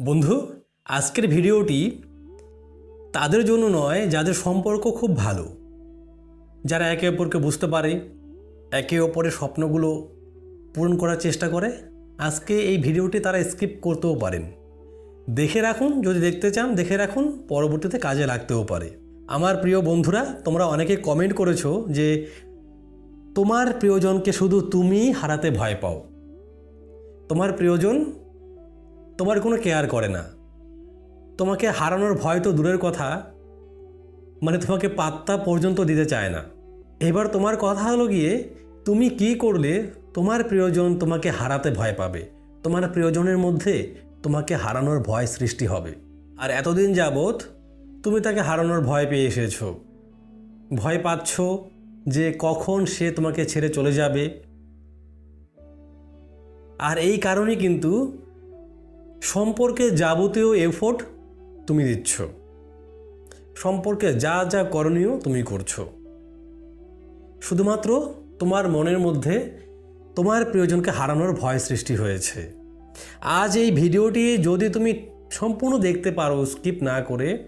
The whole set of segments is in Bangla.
বন্ধু, আজকের ভিডিওটি তাদের জন্য নয়, যাদের সম্পর্ক খুব ভালো। যারা একে অপরকে বুঝতে পারে, একে অপরের স্বপ্নগুলো পূরণ করার চেষ্টা করে, আজকে এই ভিডিওটি তারা স্কিপ করতেও পারেন। দেখে রাখুন, যদি দেখতে চান, দেখে রাখুন, পরবর্তীতে কাজে লাগতেও পারে। আমার প্রিয় বন্ধুরা, তোমরা অনেকে কমেন্ট করেছ যে, তোমার প্রিয়জনকে শুধু তুমি হারাতে ভয় পাও। তোমার প্রিয়জন তোমার কোনো কেয়ার করে না। তোমাকে হারানোর ভয় তো দূরের কথা মানে তোমাকে পাত্তা পর্যন্ত দিতে চায় না। এবার তোমার কথা হলো গিয়ে, তুমি কি করলে তোমার প্রিয়জন তোমাকে হারাতে ভয় পাবে। তোমার প্রিয়জনের মধ্যে তোমাকে হারানোর ভয় সৃষ্টি হবে। আর এতদিন যাবৎ তুমি তাকে হারানোর ভয় পেয়ে এসেছ। ভয় পাচ্ছ যে কখন সে তোমাকে ছেড়ে চলে যাবে। আর এই কারণেই কিন্তু সম্পর্কে যাবতীয় এফোর্ট তুমি দিচ্ছ। সম্পর্কে যা যা করণীয় তুমি করছ। শুধুমাত্র তোমার মনের মধ্যে তোমার প্রিয়জনকে হারানোর ভয় সৃষ্টি হয়েছে। আজ এই ভিডিওটি যদি তুমি সম্পূর্ণ দেখতে পারো স্কিপ না করে,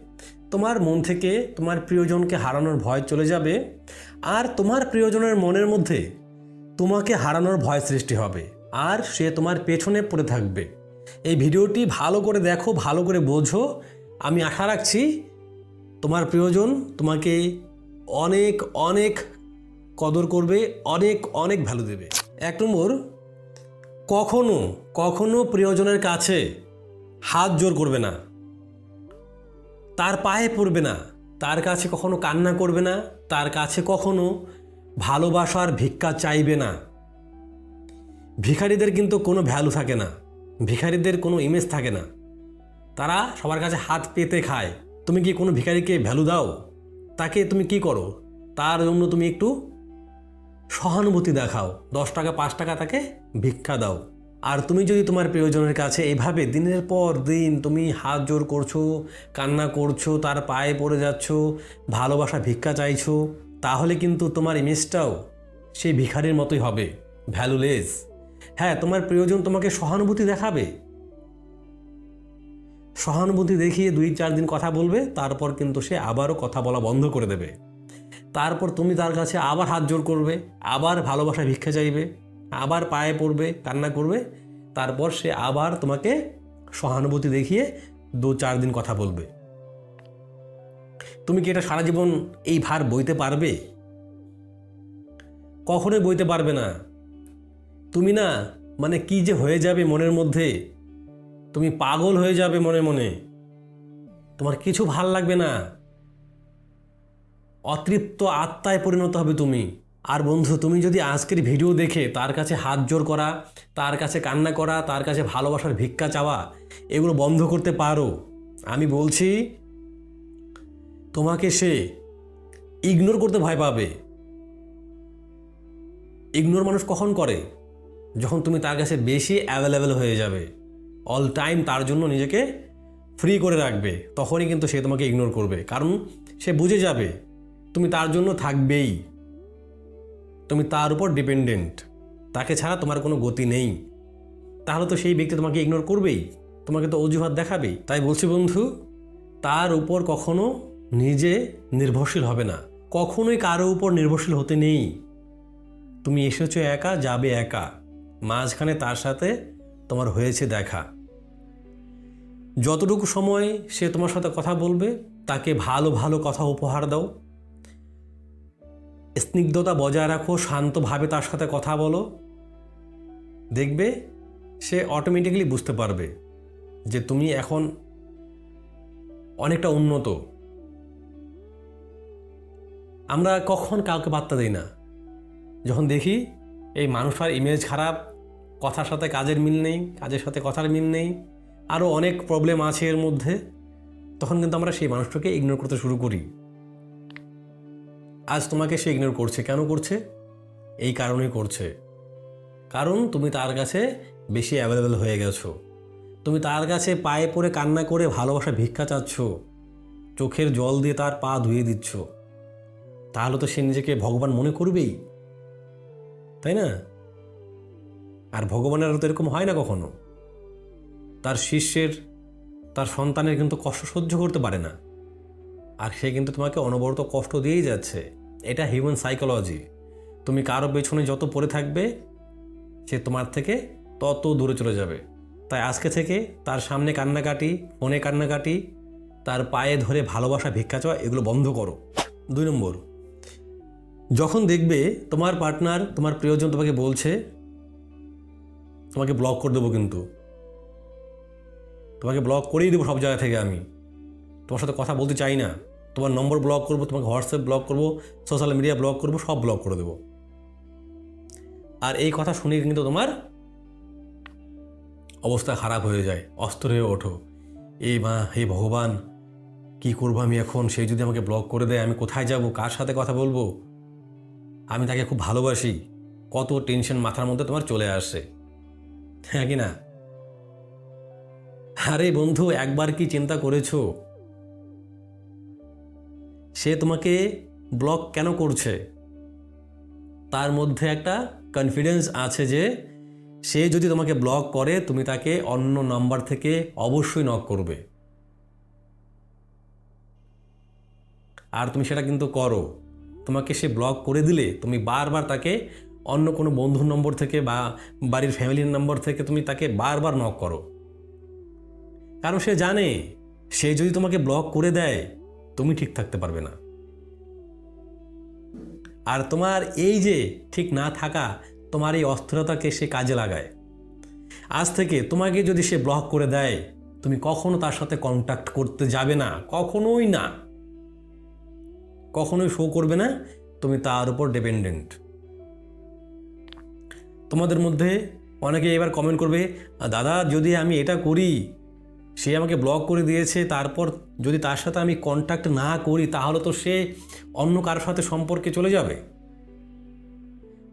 তোমার মন থেকে তোমার প্রিয়জনকে হারানোর ভয় চলে যাবে আর তোমার প্রিয়জনের মনের মধ্যে তোমাকে হারানোর ভয় সৃষ্টি হবে আর সে তোমার পেছনে পড়ে থাকবে। এই ভিডিওটি ভালো করে দেখো, ভালো করে বোঝো। আমি আশা রাখছি তোমার প্রিয়জন তোমাকে অনেক অনেক কদর করবে, অনেক অনেক ভ্যালু দেবে। এক নম্বর, কখনো কখনো প্রিয়জনের কাছে হাত জোর করবে না। তার পায়ে পড়বে না। তার কাছে কখনো কান্না করবে না। তার কাছে কখনো ভালোবাসার ভিক্ষা চাইবে না। ভিখারিদের কিন্তু কোনো ভ্যালু থাকে না। ভিখারিদের কোনো ইমেজ থাকে না। তারা সবার কাছে হাত পেতে খায়। তুমি কি কোনো ভিখারিকে ভ্যালু দাও? তাকে তুমি কি করো? তার জন্য তুমি একটু সহানুভূতি দেখাও। দশ টাকা, পাঁচ টাকা তাকে ভিক্ষা দাও। আর তুমি যদি তোমার প্রিয়জনের কাছে এইভাবে দিনের পর দিন তুমি হাত জোর করছ, কান্না করছ, তার পায়ে পড়ে যাচ্ছ, ভালোবাসা, ভিক্ষা চাইছো, তাহলে কিন্তু তোমার ইমেজটাও সেই ভিখারির মতোই হবে। ভ্যালুলেস। হ্যাঁ তোমার প্রিয়জন তোমাকে সহানুভূতি দেখাবে। সহানুভূতি দেখিয়ে দুই চার দিন কথা বলবে, তারপর কিন্তু সে আবারও কথা বলা বন্ধ করে দেবে। তারপর তুমি তার কাছে আবার হাত জোর করবে, আবার ভালোবাসা ভিক্ষা চাইবে, আবার পায়ে পড়বে, কান্না করবে, তারপর সে আবার তোমাকে সহানুভূতি দেখিয়ে দু চার দিন কথা বলবে। তুমি কি এটা সারা জীবন এই ভার বইতে পারবে? কখনোই বইতে পারবে না। তুমি না মানে কি যে হয়ে যাবে মনের মধ্যে? তুমি পাগল হয়ে যাবে মনে মনে। তোমার কিছু ভালো লাগবে না। অতৃপ্ত আত্মায় পরিণত হবে তুমি। আর বন্ধু, তুমি যদি আজকের ভিডিও দেখে তার কাছে হাত জোর করা, তার কাছে কান্না করা, তার কাছে ভালোবাসার ভিক্ষা চাওয়া, এগুলো বন্ধ করতে পারো। আমি বলছি, তোমাকে সে ইগনোর করতে ভয় পাবে। ইগনোর মানুষ কখন করে? যখন তুমি তার কাছে বেশি অ্যাভেলেবেল হয়ে যাবে অল টাইম তার জন্য নিজেকে ফ্রি করে রাখবে, তখনই কিন্তু সে তোমাকে ইগনোর করবে। কারণ সে বুঝে যাবে, তুমি তার জন্য থাকবেই। তুমি তার উপর ডিপেন্ডেন্ট তাকে ছাড়া তোমার কোনো গতি নেই। তাহলে তো সেই ব্যক্তি তোমাকে ইগনোর করবেই। তোমাকে তো অজুহাত দেখাবেই তাই বলছি বন্ধু, তার উপর কখনো নিজে নির্ভরশীল হবে না। কখনোই কারও উপর নির্ভরশীল হতে নেই। তুমি এসেছ একা, যাবে একা। মাঝখানে তার সাথে তোমার হয়েছে দেখা। যতটুকু সময় সে তোমার সাথে কথা বলবে, তাকে ভালো ভালো কথা উপহার দাও। স্নিগ্ধতা বজায় রাখো, শান্তভাবে তার সাথে কথা বলো। দেখবে সে অটোমেটিক্যালি বুঝতে পারবে যে তুমি এখন অনেকটা উন্নত। আমরা কখন কাউকে বার্তা দিই না। যখন দেখি এই মানুষটার ইমেজ খারাপ কথার সাথে কাজের মিল নেই, কাজের সাথে কথার মিল নেই আরও অনেক প্রবলেম আছে এর মধ্যে। তখন কিন্তু আমরা সেই মানুষটাকে ইগনোর করতে শুরু করি। আজ তোমাকে সে ইগনোর করছে, কেন করছে? এই কারণেই করছে। কারণ তুমি তার কাছে বেশি অ্যাভেলেবেল হয়ে গেছো। তুমি তার কাছে পায়ে পড়ে কান্না করে ভালোবাসা ভিক্ষা চাচ্ছ। চোখের জল দিয়ে তার পা ধুয়ে দিচ্ছ। তাহলে তো সে নিজেকে ভগবান মনে করবেই। তাই না? আর ভগবানের তো এরকম হয় না কখনো। তার শিষ্যের, তার সন্তানের কিন্তু কষ্ট সহ্য করতে পারে না। আর সে কিন্তু তোমাকে অনবরত কষ্ট দিয়েই যাচ্ছে। এটা হিউম্যান সাইকোলজি তুমি কারও পেছনে যত পড়ে থাকবে, সে তোমার থেকে তত দূরে চলে যাবে। তাই আজকে থেকে তার সামনে কান্নাকাটি, ফোনে কান্নাকাটি, তার পায়ে ধরে ভালোবাসা, ভিক্ষা চাওয়া, এগুলো বন্ধ করো। দুই নম্বর, যখন দেখবে তোমার পার্টনার তোমার প্রিয়জন তোমাকে বলছে তোমাকে ব্লক করে দেবো কিন্তু। তোমাকে ব্লক করেই দেবো সব জায়গা থেকে আমি। তোমার সাথে কথা বলতে চাই না। তোমার নম্বর ব্লক করব, তোমাকে হোয়াটসঅ্যাপ ব্লক করব সোশ্যাল মিডিয়া ব্লক করব, সব ব্লক করে দেবো। আর এই কথা শুনে কিন্তু তোমার অবস্থা খারাপ হয়ে যায় অস্ত্র হয়ে ওঠো। এই মা, হে ভগবান, কি করব আমি এখন? সে যদি আমাকে ব্লক করে দেয়, আমি কোথায় যাব? কার সাথে কথা বলব? আমি তাকে খুব ভালোবাসি। কত টেনশন মাথার মধ্যে তোমার চলে আসে। হ্যাঁ কি না? আরে বন্ধু, একবার কি চিন্তা করেছ? সে তোমাকে ব্লক কেন করছে? তার মধ্যে একটা কনফিডেন্স আছে যে, সে যদি তোমাকে ব্লক করে, তুমি তাকে অন্য নাম্বার থেকে অবশ্যই নক করবে। আর তুমি সেটা কিন্তু করো। তোমাকে সে ব্লক করে দিলে, তুমি বারবার তাকে অন্য কোনো বন্ধুর নম্বর থেকে বা বাড়ির ফ্যামিলির নম্বর থেকে তুমি তাকে বারবার নক করো। কারণ সে জানে, সে যদি তোমাকে ব্লক করে দেয়, তুমি ঠিক থাকতে পারবে না। আর তোমার এই যে ঠিক না থাকা, তোমার এই অস্থিরতাকে সে কাজে লাগায়। আজ থেকে তোমাকে যদি সে ব্লক করে দেয়, তুমি কখনো তার সাথে কন্ট্যাক্ট করতে যাবে না, কখনোই না। কখনোই শো করবে না, তুমি তার উপর ডিপেন্ডেন্ট তোমাদের মধ্যে অনেকে এবার কমেন্ট করবে, দাদা, যদি আমি এটা করি, সে আমাকে ব্লক করে দিয়েছে, তারপর যদি তার সাথে আমি কন্ট্যাক্ট না করি, তাহলে তো সে অন্য কারোর সাথে সম্পর্কে চলে যাবে?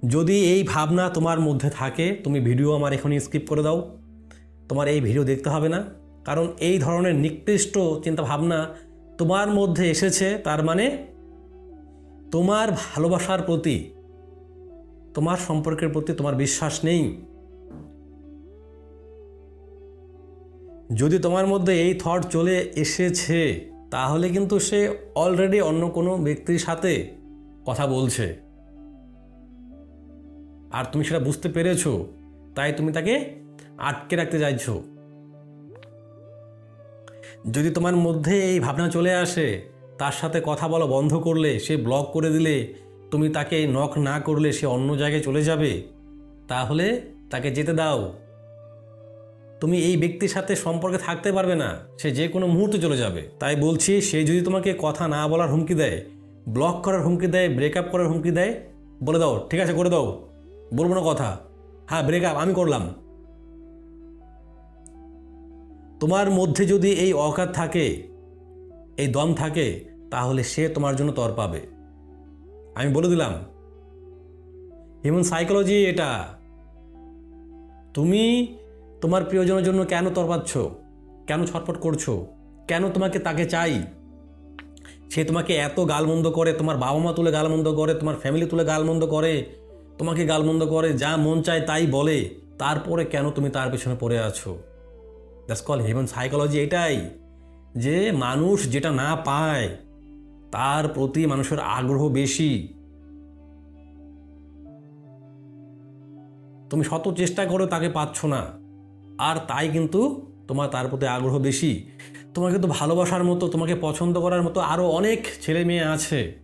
যদি এই ভাবনা তোমার মধ্যে থাকে, তুমি ভিডিও আমার এখনই স্কিপ করে দাও। তোমার এই ভিডিও দেখতে হবে না। কারণ এই ধরনের নিকৃষ্ট চিন্তা ভাবনা তোমার মধ্যে এসেছে, তার মানে তোমার ভালোবাসার প্রতি তোমার সম্পর্কের প্রতি তোমার বিশ্বাস নেই। যদি তোমার মধ্যে এই থট চলে এসেছে, তাহলে কিন্তু সে অলরেডি অন্য কোনো ব্যক্তির সাথে কথা বলছে। আর তুমি সেটা বুঝতে পেরেছ, তাই তুমি তাকে আটকে রাখতে চাইছো। যদি তোমার মধ্যে এই ভাবনা চলে আসে, তার সাথে কথা বলা বন্ধ করলে, সে ব্লক করে দিলে তুমি তাকে নখ না করলে সে অন্য জায়গায় চলে যাবে? তাহলে তাকে যেতে দাও। তুমি এই ব্যক্তির সাথে সম্পর্কে থাকতে পারবে না। সে যে কোনো মুহূর্তে চলে যাবে। তাই বলছি, সে যদি তোমাকে কথা না বলার হুমকি দেয় ব্লক করার হুমকি দেয় ব্রেকআপ করার হুমকি দেয়, বলে দাও, ঠিক আছে, করে দাও। বলব না কথা। হ্যাঁ ব্রেকআপ আমি করলাম। তোমার মধ্যে যদি এই অকাত থাকে, এই দম থাকে, তাহলে সে তোমার জন্য তর পাবে। আমি বলে দিলাম। হিউম্যান সাইকোলজি এটা। তুমি তোমার প্রিয়জনের জন্য কেন তরপাচ্ছ কেন ছটফট করছ? কেন তোমাকে তাকে চাই? সে তোমাকে এত গালমন্দ করে, তোমার বাবা মা তুলে গালমন্দ করে, তোমার ফ্যামিলি তুলে গালমন্দ করে, তোমাকে গালমন্দ করে, যা মন চায় তাই বলে, তারপরে কেন তুমি তার পেছনে পড়ে আছো? দ্যাটস কল হিউম্যান সাইকোলজি এটাই। যে মানুষ যেটা না পায় তার প্রতি মানুষের আগ্রহ বেশি। তুমি শত চেষ্টা করে তাকে পাচ্ছ না। আর তাই কিন্তু তোমার তার প্রতি আগ্রহ বেশি। তোমাকে তো ভালোবাসার মতো, তোমাকে পছন্দ করার মতো আরও অনেক ছেলে মেয়ে আছে।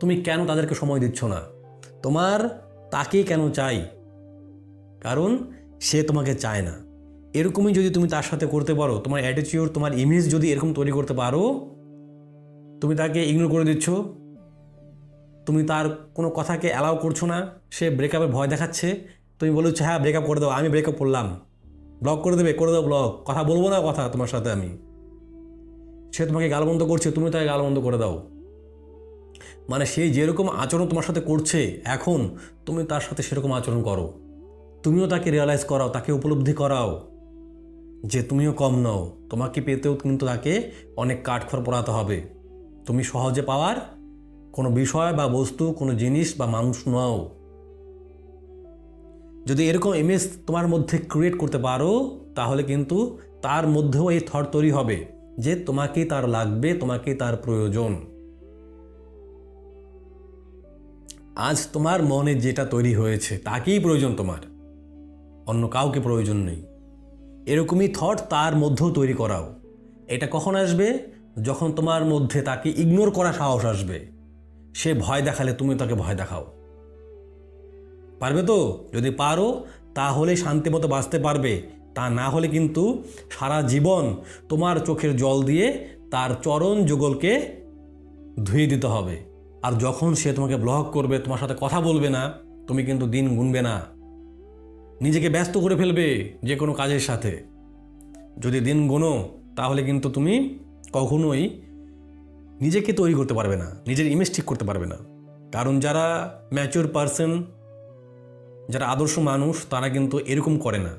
তুমি কেন তাদেরকে সময় দিচ্ছ না? তোমার তাকে কেন চাই? কারণ সে তোমাকে চায় না। এরকমই যদি তুমি তার সাথে করতে পারো, তোমার অ্যাটিটিউড তোমার ইমেজ যদি এরকম তৈরি করতে পারো তুমি তাকে ইগনোর করে দিচ্ছ। তুমি তার কোনো কথাকে অ্যালাউ করছ না। সে ব্রেকআপের ভয় দেখাচ্ছে। তুমি বলেছ হ্যাঁ ব্রেকআপ করে দাও, আমি ব্রেকআপ করলাম। ব্লক করে দেবে, করে দাও ব্লক কথা বলব না কথা তোমার সাথে আমি। সে তোমাকে গালবন্ধ করছে, তুমি তাকে গালবন্ধ করে দাও। মানে সে যেরকম আচরণ তোমার সাথে করছে, এখন তুমি তার সাথে সেরকম আচরণ করো। তুমিও তাকে রিয়ালাইজ করাও, তাকে উপলব্ধি করাও যে তুমিও কম নও। তোমাকে পেতেও কিন্তু তাকে অনেক কাঠখড় পড়াতে হবে। তুমি সহজে পাওয়ার কোনো বিষয় বা বস্তু, কোনো জিনিস বা মানুষ নও। যদি এরকম ইমেজ তোমার মধ্যে ক্রিয়েট করতে পারো, তাহলে কিন্তু তার মধ্যেও এই থট তৈরি হবে যে তোমাকেই তার লাগবে, তোমাকে তার প্রয়োজন। আজ তোমার মনে যেটা তৈরি হয়েছে, তাকেই প্রয়োজন তোমার। অন্য কাউকে প্রয়োজন নেই। এরকমই থট তার মধ্যেও তৈরি করাও। এটা কখন আসবে? যখন তোমার মধ্যে তাকে ইগনোর করা সাহস আসবে, সে ভয় দেখালে তুমি তাকে ভয় দেখাও। পারবে তো? যদি পারো, তাহলে শান্তি মতো বাঁচতে পারবে। তা না হলে কিন্তু সারা জীবন তোমার চোখের জল দিয়ে তার চরণ যুগলকে ধুয়ে দিতে হবে। আর যখন সে তোমাকে ব্লক করবে, তোমার সাথে কথা বলবে না, তুমি কিন্তু দিন গুনবে না। নিজেকে ব্যস্ত করে ফেলবে যে কোনো কাজের সাথে। যদি দিন গোনো, তাহলে কিন্তু তুমি কখনোই নিজেকে তৈরি করতে পারবে না, নিজের ইমেজ ঠিক করতে পারবে না। কারণ যারা ম্যাচিওর পারসন যারা আদর্শ মানুষ, তারা কিন্তু এরকম করে না।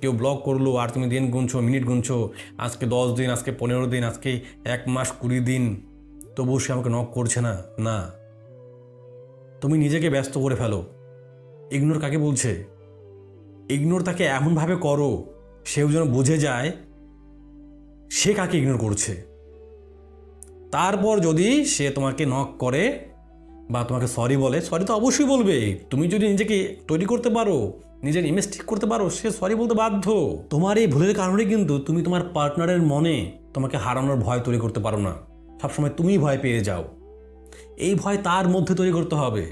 কেউ ব্লগ করল, আর তুমি দিন গুনছো মিনিট গুনছো, আজকে দশ দিন, আজকে পনেরো দিন, আজকে এক মাস কুড়ি দিন, তবুও সে আমাকে নক করছে না? না। তুমি নিজেকে ব্যস্ত করে ফেলো। ইগনোর কাকে বলছে? ইগনোর তাকে এমনভাবে করো, সেও যেন বুঝে যায়, সে কাকে ইগনোর করছে। তারপর যদি সে তোমাকে নক করে বা তোমাকে সরি বলে সরি তো অবশ্যই বলবে। তুমি যদি নিজেকে তৈরি করতে পারো, নিজের ইমেজ ঠিক করতে পারো, সে সরি বলতে বাধ্য। তোমার এই ভুলের কারণে কিন্তু তুমি তোমার পার্টনারের মনে তোমাকে হারানোর ভয় তৈরি করতে পারো না। সবসময় তুমি ভয় পেয়ে যাও। এই ভয় তার মধ্যে তৈরি করতে হবে।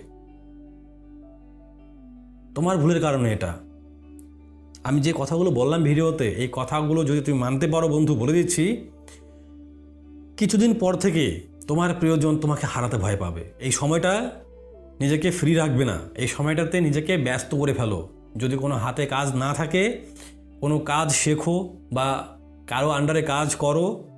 তোমার ভুলের কারণে এটা। আমি যে কথাগুলো বললাম ভিডিওতে, এই কথাগুলো যদি তুমি মানতে পারো বন্ধু, বলে দিচ্ছি কিছুদিন পর থেকে তোমার প্রিয়জন তোমাকে হারাতে ভয় পাবে। এই সময়টা নিজেকে ফ্রি রাখবে না। এই সময়টাতে নিজেকে ব্যস্ত করে ফেলো। যদি কোনো হাতে কাজ না থাকে, কোনো কাজ শেখো বা কারও আন্ডারে কাজ করো,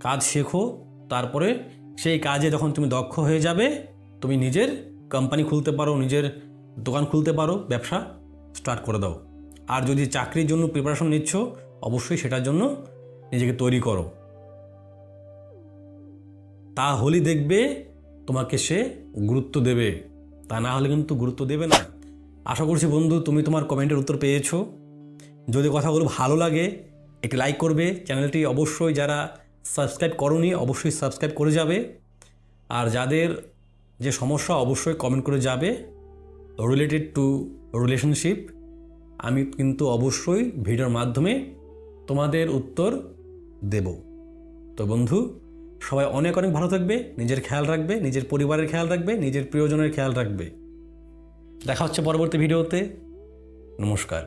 কাজ শেখো, তারপরে সেই কাজে যখন তুমি দক্ষ হয়ে যাবে, তুমি নিজের কোম্পানি খুলতে পারো, নিজের দোকান খুলতে পারো, ব্যবসা স্টার্ট করে দাও। আর যদি চাকরির জন্য প্রিপারেশন নিচ্ছ, অবশ্যই সেটার জন্য নিজেকে তৈরি করো। তাহলেই দেখবে তোমাকে সে গুরুত্ব দেবে। তা না হলে কিন্তু গুরুত্ব দেবে না। আশা করছি বন্ধু, তুমি তোমার কমেন্টের উত্তর পেয়েছ। যদি কথাগুলো ভালো লাগে, একটি লাইক করবে। চ্যানেলটি অবশ্যই যারা সাবস্ক্রাইব করনি, অবশ্যই সাবস্ক্রাইব করে যাবে। আর যাদের যে সমস্যা, অবশ্যই কমেন্ট করে যাবে। রিলেটেড টু রিলেশনশিপ, আমি কিন্তু অবশ্যই ভিডিওর মাধ্যমে তোমাদের উত্তর দেব। তো বন্ধু সবাই অনেক অনেক ভালো থাকবে, নিজের খেয়াল রাখবে, নিজের পরিবারের খেয়াল রাখবে, নিজের প্রিয়জনের খেয়াল রাখবে। দেখা হচ্ছে পরবর্তী ভিডিওতে। নমস্কার।